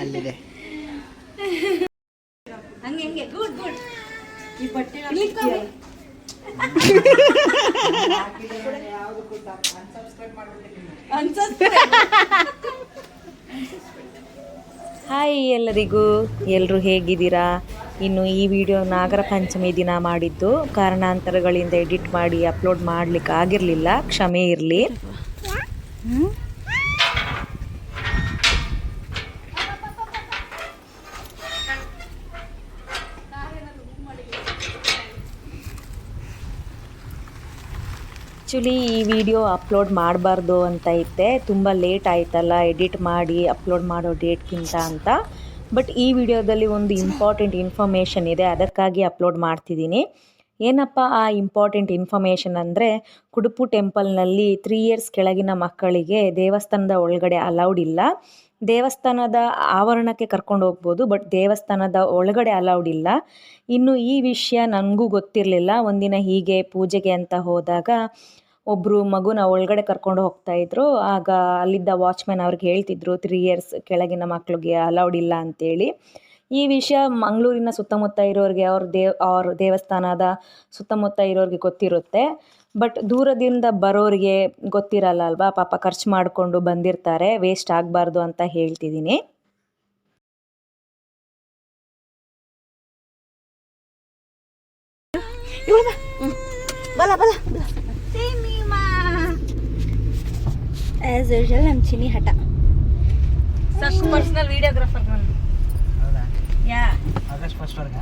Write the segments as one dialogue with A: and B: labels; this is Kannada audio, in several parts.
A: ಅಲ್ಲಿದೆ.
B: ಹಂಗೆ ಹಂಗೆ ಗುಡ್ ಗುಡ್
C: ಈ ಬಟ್ಟೆ
B: ಅನ್ಸುತ್ತೆ
D: ಹಾಯ್ ಎಲ್ಲರಿಗೂ. ಎಲ್ಲರೂ ಹೇಗಿದ್ದೀರಾ? ಇನ್ನು ಈ ವಿಡಿಯೋ ನಾಗರ ಪಂಚಮಿ ದಿನ ಮಾಡಿದ್ದು. ಕಾರಣಾಂತರಗಳಿಂದ ಎಡಿಟ್ ಮಾಡಿ ಅಪ್ಲೋಡ್ ಮಾಡಲಿಕ್ಕೆ ಆಗಿರಲಿಲ್ಲ ಕ್ಷಮೆ ಇರಲಿ. ಆ್ಯಕ್ಚುಲಿ ಈ ವಿಡಿಯೋ ಅಪ್ಲೋಡ್ ಮಾಡಬಾರ್ದು ಅಂತ ಇದ್ದೆ ತುಂಬ ಲೇಟ್ ಆಯ್ತಲ್ಲ, ಎಡಿಟ್ ಮಾಡಿ ಅಪ್ಲೋಡ್ ಮಾಡೋ ಡೇಟ್ಗಿಂತ ಅಂತ. ಬಟ್ ಈ ವಿಡಿಯೋದಲ್ಲಿ ಒಂದು ಇಂಪಾರ್ಟೆಂಟ್ ಇನ್ಫಾರ್ಮೇಷನ್ ಇದೆ, ಅದಕ್ಕಾಗಿ ಅಪ್ಲೋಡ್ ಮಾಡ್ತಿದ್ದೀನಿ. ಏನಪ್ಪ ಆ ಇಂಪಾರ್ಟೆಂಟ್ ಇನ್ಫಾರ್ಮೇಷನ್ ಅಂದರೆ, ಕುಡುಪು ಟೆಂಪಲ್ನಲ್ಲಿ ತ್ರೀ ಇಯರ್ಸ್ ಕೆಳಗಿನ ಮಕ್ಕಳಿಗೆ ದೇವಸ್ಥಾನದ ಒಳಗಡೆ ಅಲೌಡ್ ಇಲ್ಲ. ದೇವಸ್ಥಾನದ ಆವರಣಕ್ಕೆ ಕರ್ಕೊಂಡು ಹೋಗ್ಬೋದು, ಬಟ್ ದೇವಸ್ಥಾನದ ಒಳಗಡೆ ಅಲೌಡ್ ಇಲ್ಲ. ಇನ್ನು ಈ ವಿಷಯ ನನಗೂ ಗೊತ್ತಿರಲಿಲ್ಲ. ಒಂದಿನ ಹೀಗೆ ಪೂಜೆಗೆ ಅಂತ ಹೋದಾಗ ಒಬ್ಬರು ಮಗುನ ಒಳಗಡೆ ಕರ್ಕೊಂಡು ಹೋಗ್ತಾ ಇದ್ರು. ಆಗ ಅಲ್ಲಿದ್ದ ವಾಚ್ಮ್ಯಾನ್ ಅವ್ರಿಗೆ ಹೇಳ್ತಿದ್ರು ತ್ರೀ ಇಯರ್ಸ್ ಕೆಳಗಿನ ಮಕ್ಳಿಗೆ ಅಲೌಡ್ ಇಲ್ಲ ಅಂತೇಳಿ. ಈ ವಿಷಯ ಮಂಗಳೂರಿನ ಸುತ್ತಮುತ್ತ ಇರೋರಿಗೆ ಅವ್ರ ದೇವ್ ಅವ್ರ ದೇವಸ್ಥಾನದ ಸುತ್ತಮುತ್ತ ಇರೋರಿಗೆ ಗೊತ್ತಿರುತ್ತೆ. ಬಟ್ ದೂರದಿಂದ ಬರೋರಿಗೆ ಗೊತ್ತಿರಲ್ಲ ಅಲ್ವಾ? ಪಾಪ ಖರ್ಚು ಮಾಡಿಕೊಂಡು ಬಂದಿರ್ತಾರೆ ವೇಸ್ಟ್ ಆಗಬಾರ್ದು ಅಂತ ಹೇಳ್ತಿದ್ದೀನಿ.
B: ಬಲ ಬಲ ಸಿನಿಮಾ ಆಸ್ ಯೂಶಲ್ ನಮ್ಮ ಚಿನಿ ಹಠ.
D: ಸಾಕು ಪರ್ಸನಲ್ ವಿಡಿಯೋಗ್ರಾಫರ್ ನಾನು.
A: ಹೌದಾ?
D: ಯಾ.
A: ಆಗಸ್ಟ್ ಫಸ್ಟ್ ವರ್ಗ.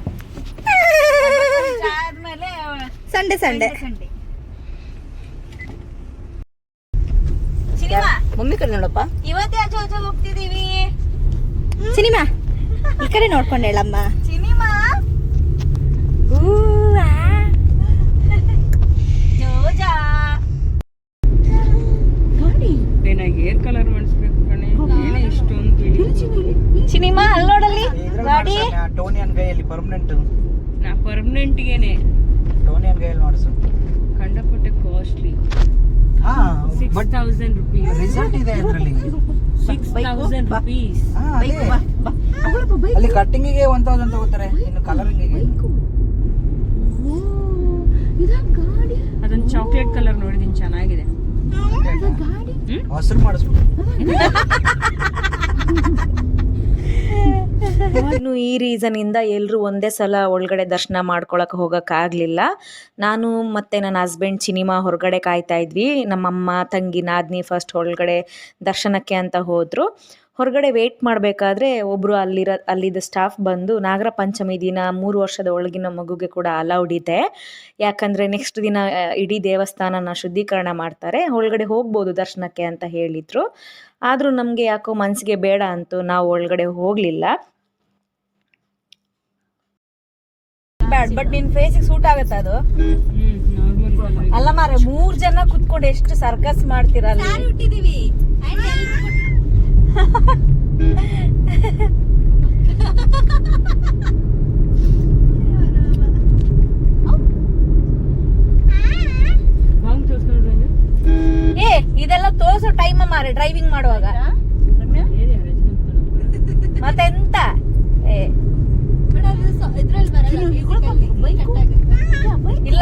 D: ಆದ್ಮೇಲೆ
B: Sunday Sunday
D: Sunday cinema
B: mummy ಕಡೆ ನೋಡಪ್ಪ.
D: ಇವತ್ತೇ ಆಚೆ ಆಚೆ ಹೋಗ್ತಿದೀವಿ
B: ಸಿನಿಮಾ ಈ ಕಡೆ ನೋಡ್ಕೊಂಡೇಳಮ್ಮ
D: ಸಿನಿಮಾ ಜೋಜಾ
C: ಹೇರ್ ಕಲರ್ ಮಾಡಿಸ್ಬೇಕು ಕಣೆ ಏನೇ ಇಷ್ಟೊಂದು ಬಿಳಿ
D: ಸಿನಿಮಾ ಅಲ್ಲಿ ನೋಡಲ್ಲಿ ಗಾಡಿ
A: ಟೋನಿಯನ್ ಕೈಯಲ್ಲಿ ಪರ್ಮನೆಂಟ್
C: ನಾ ಪರ್ಮನೆಂಟ್ಗೇನೆ
A: ಟೋನಿಯನ್ ಕೈಯಲ್ಲಿ ಮಾಡಿಸು
C: ಕಂಡಪಟ್ಟೆ ಕಾಸ್ಟ್ಲಿ
A: ಹಾ
C: six
A: but
C: thousand rupees
A: result ಇದೆ ಅದರಲ್ಲಿ
C: ಸಿಕ್ಸ್ ತೌಸಂಡ್ ರುಪೀಸ್
A: ಅಲ್ಲಿ ಕಟ್ಟಿಂಗಿಗೆ ಒನ್ ತೌಸಂಡ್ ತಗೋತಾರೆ ಇನ್ನು ಕಲರಿಂಗಿಗೆ
C: ಅದೊಂದು ಚಾಕ್ಲೇಟ್ ಕಲರ್ ನೋಡಿದೀನಿ ಚೆನ್ನಾಗಿದೆ.
A: ಹಸಿರು ಮಾಡಿಸ್ಬಿಟ್ಟು
D: ಇನ್ನು ಈ ರೀಸನ್ ಇಂದ ಎಲ್ಲರೂ ಒಂದೇ ಸಲ ಒಳಗಡೆ ದರ್ಶನ ಮಾಡ್ಕೊಳಕ್ಕೆ ಹೋಗೋಕ್ಕಾಗಲಿಲ್ಲ. ನಾನು ಮತ್ತೆ ನನ್ನ ಹಸ್ಬೆಂಡ್ ಸಿನಿಮಾ ಹೊರಗಡೆ ಕಾಯ್ತಾ ಇದ್ವಿ. ನಮ್ಮಮ್ಮ, ತಂಗಿ, ನಾದ್ನಿ ಫಸ್ಟ್ ಒಳಗಡೆ ದರ್ಶನಕ್ಕೆ ಅಂತ ಹೋದರು. ಹೊರಗಡೆ ವೆಯ್ಟ್ ಮಾಡಬೇಕಾದ್ರೆ ಒಬ್ಬರು ಅಲ್ಲಿರೋ, ಅಲ್ಲಿದ್ದ ಸ್ಟಾಫ್ ಬಂದು, ನಾಗರ ಪಂಚಮಿ ದಿನ ಮೂರು ವರ್ಷದ ಒಳಗಿನ ಮಗುಗೆ ಕೂಡ ಅಲೌಡ್ ಇದೆ. ಯಾಕಂದರೆ ನೆಕ್ಸ್ಟ್ ದಿನ ಇಡೀ ದೇವಸ್ಥಾನನ ಶುದ್ಧೀಕರಣ ಮಾಡ್ತಾರೆ. ಒಳಗಡೆ ಹೋಗ್ಬೋದು ದರ್ಶನಕ್ಕೆ ಅಂತ ಹೇಳಿದರು. ಆದರೂ ನಮಗೆ ಯಾಕೋ ಮನಸ್ಸಿಗೆ ಬೇಡ ಅಂತೂ ನಾವು ಒಳಗಡೆ ಹೋಗಲಿಲ್ಲ.
B: ಬ್ಯಾಡ್ ಬಟ್ ನಿನ್ ಫೇಸಿಗೆ ಸೂಟ್ ಆಗತ್ತ ಅದು? ಅಲ್ಲ ಮಾರೆ ಮೂರ್ ಜನ ಕುತ್ಕೊಂಡು ಎಷ್ಟು ಸರ್ಕಸ್ ಮಾಡ್ತಿರಲ್ಲ ಏ ಇದೆಲ್ಲ ತೋರ್ಸೋ ಟೈಮ್ ಮಾರೆ ಡ್ರೈವಿಂಗ್ ಮಾಡುವಾಗ. ಮತ್ತೆಂತ ಏ.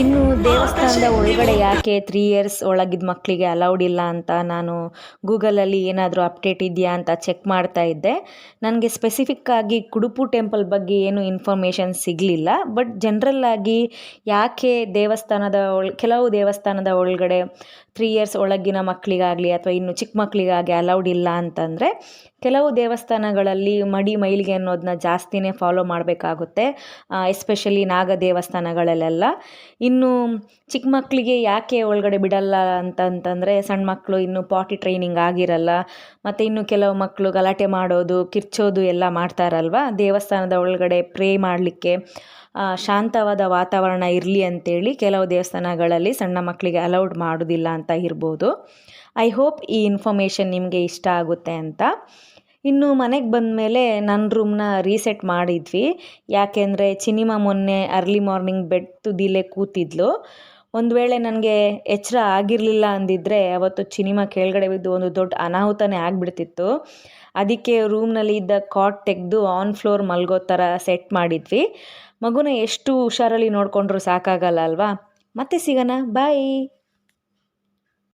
D: ಇನ್ನು ದೇವಸ್ಥಾನದ ಒಳಗಡೆ ಯಾಕೆ ತ್ರೀ ಇಯರ್ಸ್ ಒಳಗಿದ ಮಕ್ಕಳಿಗೆ ಅಲೌಡ್ ಇಲ್ಲ ಅಂತ ನಾನು ಗೂಗಲಲ್ಲಿ ಏನಾದರೂ ಅಪ್ಡೇಟ್ ಇದೆಯಾ ಅಂತ ಚೆಕ್ ಮಾಡ್ತಾ ಇದ್ದೆ. ನನಗೆ ಸ್ಪೆಸಿಫಿಕ್ ಆಗಿ ಕುಡುಪು ಟೆಂಪಲ್ ಬಗ್ಗೆ ಏನು ಇನ್ಫಾರ್ಮೇಷನ್ ಸಿಗಲಿಲ್ಲ ಬಟ್ ಜನರಲ್ ಆಗಿ ಯಾಕೆ ದೇವಸ್ಥಾನದ ಒಳ ಕೆಲವು ದೇವಸ್ಥಾನದ ಒಳಗಡೆ ತ್ರೀ ಇಯರ್ಸ್ ಒಳಗಿನ ಮಕ್ಕಳಿಗಾಗಲಿ ಅಥವಾ ಇನ್ನು ಚಿಕ್ಕ ಮಕ್ಕಳಿಗಾಗಿ ಅಲೌಡ್ ಇಲ್ಲ ಅಂತಂದರೆ ಕೆಲವು ದೇವಸ್ಥಾನಗಳಲ್ಲಿ ಮಡಿ ಮೈಲಿಗೆ ಅನ್ನೋದನ್ನ ಜಾಸ್ತಿನೇ ಫಾಲೋ ಮಾಡಬೇಕಾಗುತ್ತೆ ಎಸ್ಪೆಷಲಿ ನಾಗ ದೇವಸ್ಥಾನಗಳಲ್ಲೆಲ್ಲ. ಇನ್ನು ಚಿಕ್ಕ ಮಕ್ಕಳಿಗೆ ಯಾಕೆ ಒಳಗಡೆ ಬಿಡಲ್ಲ ಅಂತಂತಂದರೆ, ಸಣ್ಣ ಮಕ್ಕಳು ಇನ್ನು ಪಾಟಿ ಟ್ರೈನಿಂಗ್ ಆಗಿರಲ್ಲ, ಮತ್ತು ಇನ್ನು ಕೆಲವು ಮಕ್ಕಳು ಗಲಾಟೆ ಮಾಡೋದು, ಕಿರ್ಚೋದು ಎಲ್ಲ ಮಾಡ್ತಾರಲ್ವ? ದೇವಸ್ಥಾನದ ಒಳಗಡೆ ಪ್ರೇ ಮಾಡಲಿಕ್ಕೆ ಶಾಂತವಾದ ವಾತಾವರಣ ಇರಲಿ ಅಂತೇಳಿ ಕೆಲವು ದೇವಸ್ಥಾನಗಳಲ್ಲಿ ಸಣ್ಣ ಮಕ್ಕಳಿಗೆ ಅಲೌಡ್ ಮಾಡೋದಿಲ್ಲ ಅಂತ ಇರ್ಬೋದು. ಐ ಹೋಪ್ ಈ ಇನ್ಫಾರ್ಮೇಷನ್ ನಿಮಗೆ ಇಷ್ಟ ಆಗುತ್ತೆ ಅಂತ. ಇನ್ನು ಮನೆಗೆ ಬಂದಮೇಲೆ ನನ್ನ ರೂಮ್ನ ರೀಸೆಟ್ ಮಾಡಿದ್ವಿ. ಯಾಕೆಂದರೆ ಚಿನಿಮಾ ಮೊನ್ನೆ ಅರ್ಲಿ ಮಾರ್ನಿಂಗ್ ಬೆಡ್ ತುದಿಲೇ ಕೂತಿದ್ಲು. ಒಂದು ವೇಳೆ ನನಗೆ ಎಚ್ಚರ ಆಗಿರಲಿಲ್ಲ ಅಂದಿದ್ದರೆ ಅವತ್ತು ಚಿನಿಮಾ ಕೆಳಗಡೆ ಬಿದ್ದು ಒಂದು ದೊಡ್ಡ ಅನಾಹುತನೇ ಆಗಿಬಿಡ್ತಿತ್ತು. ಅದಕ್ಕೆ ರೂಮ್ನಲ್ಲಿ ಇದ್ದ ಕಾಟ್ ತೆಗೆದು ಆನ್ ಫ್ಲೋರ್ ಮಲ್ಗೋ ಥರ ಸೆಟ್ ಮಾಡಿದ್ವಿ. ಮಗುನ ಎಷ್ಟು ಹುಷಾರಲ್ಲಿ ನೋಡಿಕೊಂಡ್ರು ಸಾಕಾಗಲ್ಲ ಅಲ್ವಾ? ಮತ್ತೆ ಸಿಗೋಣ. ಬಾಯ್